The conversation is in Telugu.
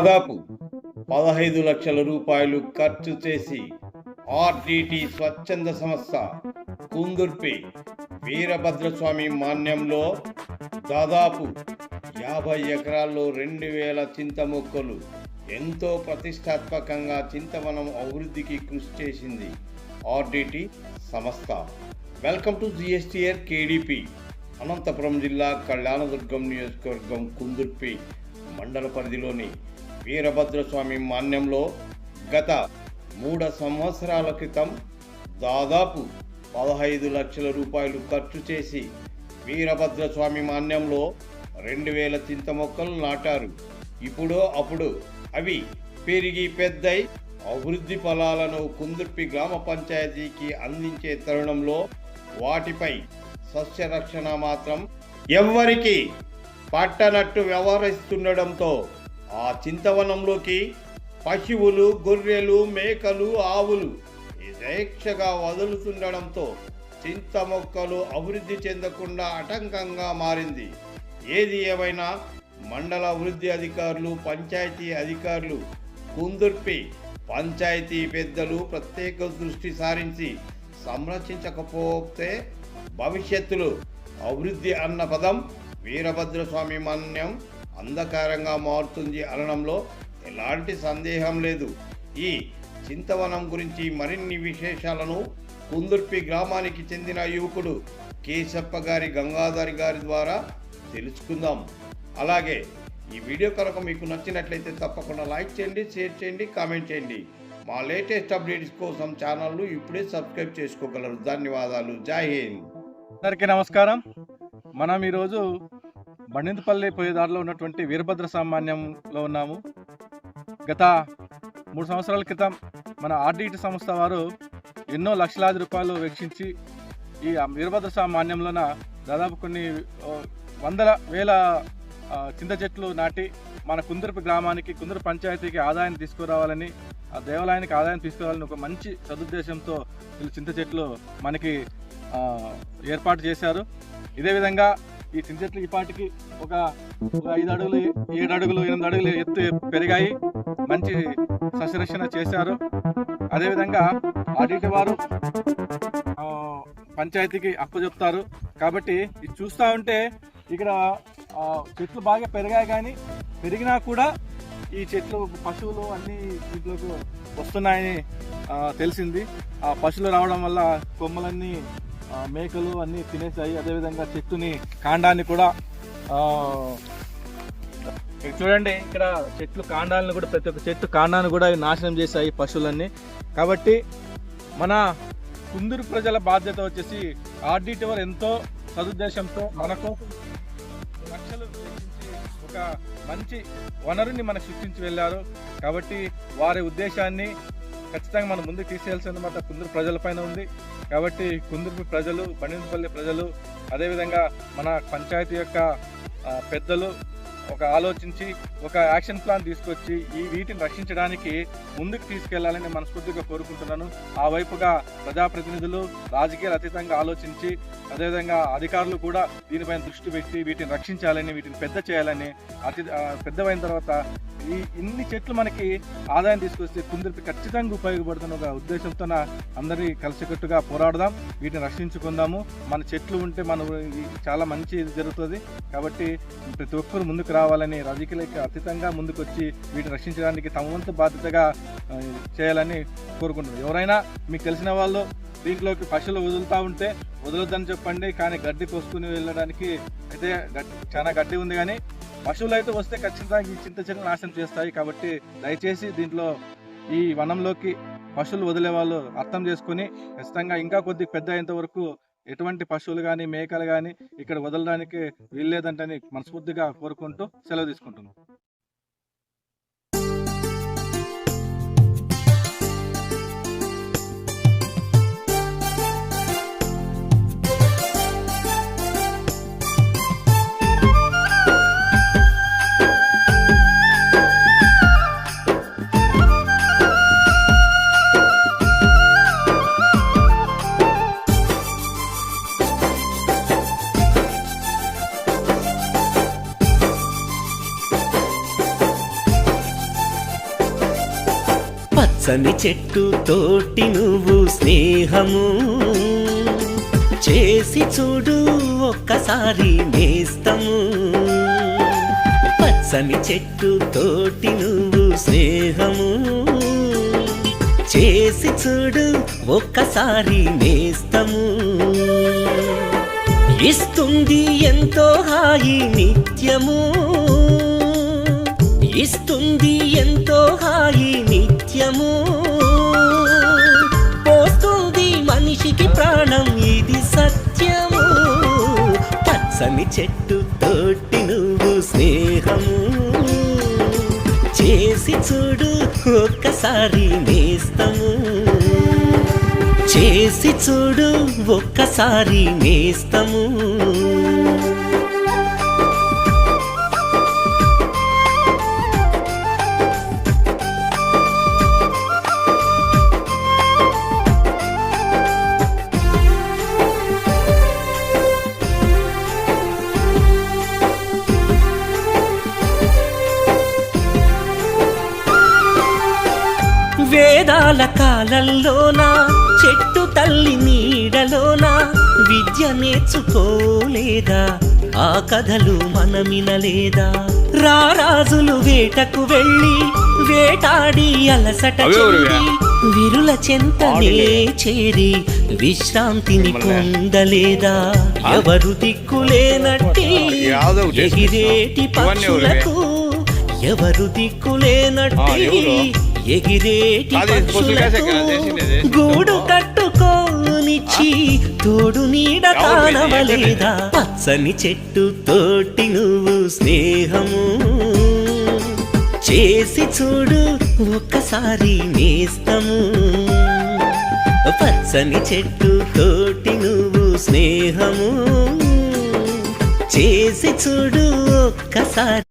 దాదాపు పదహైదు లక్షల రూపాయలు ఖర్చు చేసి ఆర్డిటి స్వచ్ఛంద సంస్థ కుందుర్పి వీరభద్రస్వామి మాన్యంలో దాదాపు యాభై ఎకరాల్లో రెండు వేల చింత మొక్కలు ఎంతో ప్రతిష్టాత్మకంగా చింతవనం అభివృద్ధికి కృషి చేసింది ఆర్డిటి సంస్థ. Welcome to GSTR KDP Anantapuram జిల్లా కళ్యాణదుర్గం నియోజకవర్గం కుందుర్పి మండల పరిధిలోని వీరభద్రస్వామి మాన్యంలో గత మూడు సంవత్సరాల క్రితం దాదాపు పదహైదు లక్షల రూపాయలు ఖర్చు చేసి వీరభద్రస్వామి మాన్యంలో రెండు వేల చింత మొక్కలు నాటారు. ఇప్పుడు అప్పుడు అవి పెరిగి పెద్దై అభివృద్ధి ఫలాలను కుందుర్పి గ్రామ పంచాయతీకి అందించే తరుణంలో వాటిపై సస్యరక్షణ మాత్రం ఎవ్వరికి పట్టనట్టు వ్యవహరిస్తుండడంతో ఆ చింతవనంలోకి పశువులు గొర్రెలు మేకలు ఆవులు యథేచ్ఛగా వదులుతుండడంతో చింత మొక్కలు అభివృద్ధి చెందకుండా ఆటంకంగా మారింది. ఏది ఏమైనా మండల అభివృద్ధి అధికారులు పంచాయతీ అధికారులు కుందుర్పి పంచాయతీ పెద్దలు ప్రత్యేక దృష్టి సారించి సంరక్షించకపోతే భవిష్యత్తులో అభివృద్ధి అన్న పదం వీరభద్రస్వామి మన్యం అంధకారంగా మారుతుంది అనడంలో ఎలాంటి సందేహం లేదు. ఈ చింతవనం గురించి మరిన్ని విశేషాలను కుందుర్పి గ్రామానికి చెందిన యువకుడు కేశప్ప గారి గంగాధరి గారి ద్వారా తెలుసుకుందాం. అలాగే ఈ వీడియో కనుక మీకు నచ్చినట్లయితే తప్పకుండా లైక్ చేయండి షేర్ చేయండి కామెంట్ చేయండి. మా లేటెస్ట్ అప్డేట్స్ కోసం ఛానల్ను ఇప్పుడే సబ్స్క్రైబ్ చేసుకోగలరు. ధన్యవాదాలు. జై హింద్. అందరికీ నమస్కారం. మనం ఈరోజు బండింతపల్లి పోయే దారిలో ఉన్నటువంటి వీరభద్ర సామాన్యంలో ఉన్నాము. గత మూడు సంవత్సరాల క్రితం మన ఆర్డిటి సంస్థ వారు ఎన్నో లక్షలాది రూపాయలు వెచ్చించి ఈ వీరభద్ర సామాన్యంలోన దాదాపు కొన్ని వందల వేల చింత చెట్లు నాటి మన కుందరపు గ్రామానికి కుందరు పంచాయతీకి ఆదాయం తీసుకురావాలని ఆ దేవాలయానికి ఆదాయం తీసుకురావాలని ఒక మంచి సదుద్దేశంతో వీళ్ళు చింత చెట్లు మనకి ఏర్పాటు చేశారు. ఇదే విధంగా ఈ చిన్న చెట్లు ఇప్పటికి ఒక ఐదు అడుగులు ఏడు అడుగులు ఎనిమిది అడుగులు ఎత్తు పెరిగాయి. మంచి సస్యరక్షణ చేశారు. అదేవిధంగా ఆడిట్ వారు ఆ, పంచాయతీకి అప్పు చెప్తారు. కాబట్టి ఇది చూస్తూ ఉంటే ఇక్కడ ఆ, చెట్లు బాగా పెరిగాయి కానీ పెరిగినా కూడా ఈ చెట్లు పశువులు అన్ని వీటిలోకి వస్తున్నాయని తెలిసింది. ఆ పశువులు రావడం వల్ల కొమ్మలన్నీ మేకలు అన్నీ తినేసాయి. అదేవిధంగా చెట్టుని కాండాన్ని కూడా చూడండి ఇక్కడ చెట్లు కాండాలను కూడా ప్రతి ఒక్క చెట్టు కాండాన్ని కూడా నాశనం చేశాయి పశువులన్నీ. కాబట్టి మన కుందూరు ప్రజల బాధ్యత వచ్చేసి ఆర్డిటి వారు ఎంతో సదుద్దేశంతో మనకు కోసం లక్షలు ఒక మంచి వనరుని మనకు సృష్టించి వెళ్ళారు. కాబట్టి వారి ఉద్దేశాన్ని ఖచ్చితంగా మనం ముందుకు తీసుకెళ్ళాల్సిన మాట కుందూరు ప్రజలపైన ఉంది. కాబట్టి కుందూరు ప్రజలు బండిపల్లి ప్రజలు అదేవిధంగా మన పంచాయతీ యొక్క పెద్దలు ఒక ఆలోచించి ఒక యాక్షన్ ప్లాన్ తీసుకొచ్చి ఈ వీటిని రక్షించడానికి ముందుకు తీసుకెళ్ళాలని మనస్ఫూర్తిగా కోరుకుంటున్నాను. ఆ వైపుగా ప్రజాప్రతినిధులు రాజకీయాలు అతీతంగా ఆలోచించి అదేవిధంగా అధికారులు కూడా దీనిపైన దృష్టి పెట్టి వీటిని రక్షించాలని వీటిని పెద్ద చేయాలని అతి పెద్దవైన తర్వాత ఈ ఇన్ని చెట్లు మనకి ఆదాయం తీసుకొస్తే కుందరికి ఖచ్చితంగా ఉపయోగపడుతున్న ఒక ఉద్దేశంతో అందరి కలిసికట్టుగా పోరాడదాం వీటిని రక్షించుకుందాము. మన చెట్లు ఉంటే మన చాలా మంచి జరుగుతుంది. కాబట్టి ప్రతి ఒక్కరు ముందుకు కావాలని రాజకీయాలకు అతీతంగా ముందుకొచ్చి వీటిని రక్షించడానికి తమ వంతు బాధ్యతగా చేయాలని కోరుకుంటున్నారు ఎవరైనా మీకు తెలిసిన వాళ్ళు దీంట్లోకి పశువులు వదులుతూ ఉంటే వదలొద్దని చెప్పండి కానీ గడ్డి కోసుకుని వెళ్ళడానికి అయితే చాలా గడ్డి ఉంది కానీ పశువులు అయితే వస్తే ఖచ్చితంగా ఈ చింత చెట్లు నాశనం చేస్తాయి. కాబట్టి దయచేసి దీంట్లో ఈ వనంలోకి పశువులు వదిలే వాళ్ళు అర్థం చేసుకుని ఖచ్చితంగా ఇంకా కొద్ది పెద్ద అయ్యేంత వరకు ఎటువంటి పశువులు కానీ మేకలు కానీ ఇక్కడ వదలడానికి వీల్లేదంటని మనస్ఫూర్తిగా కోరుకుంటూ సెలవు తీసుకుంటున్నాం. పచ్చని చెట్టు తోటి నువ్వు స్నేహము చేసి చూడు ఒక్కసారి నేస్తము. పచ్చని చెట్టు తోటి నువ్వు స్నేహము చేసి చూడు ఒక్కసారి నేస్తము. ఇస్తుంది ఎంతో హాయి నిత్యము. ఇస్తుంది నిత్యము పచ్చని చెట్టు తోటి నువ్వు స్నేహము. చేసి చూడు ఒక్కసారి నేస్తము చేసి చూడు ఒక్కసారి నేస్తము వేదాల కాలంలోన చెట్టు తల్లి నీడలోన విద్య నేర్చుకోలేదా? ఆ కథలు మనమినలేదా? రారాజులు వేటకు వెళ్ళి వేటాడి అలసట చెంది విరుల చెంతనే చేరి విశ్రాంతిని పొందలేదా? ఎవరు దిక్కులేనట్టి ఎగిరేటి? పక్షులకు ఎవరు దిక్కులేనట్టి? ఎగిరేటి. గూడు కట్టుకోనిచ్చి తోడు నీడ? కానవలేదా పచ్చని చెట్టు తోటి నువ్వు స్నేహము. చేసి చూడు ఒక్కసారి నేస్తము. పచ్చని చెట్టు తోటి నువ్వు స్నేహము. చేసి చూడు ఒక్కసారి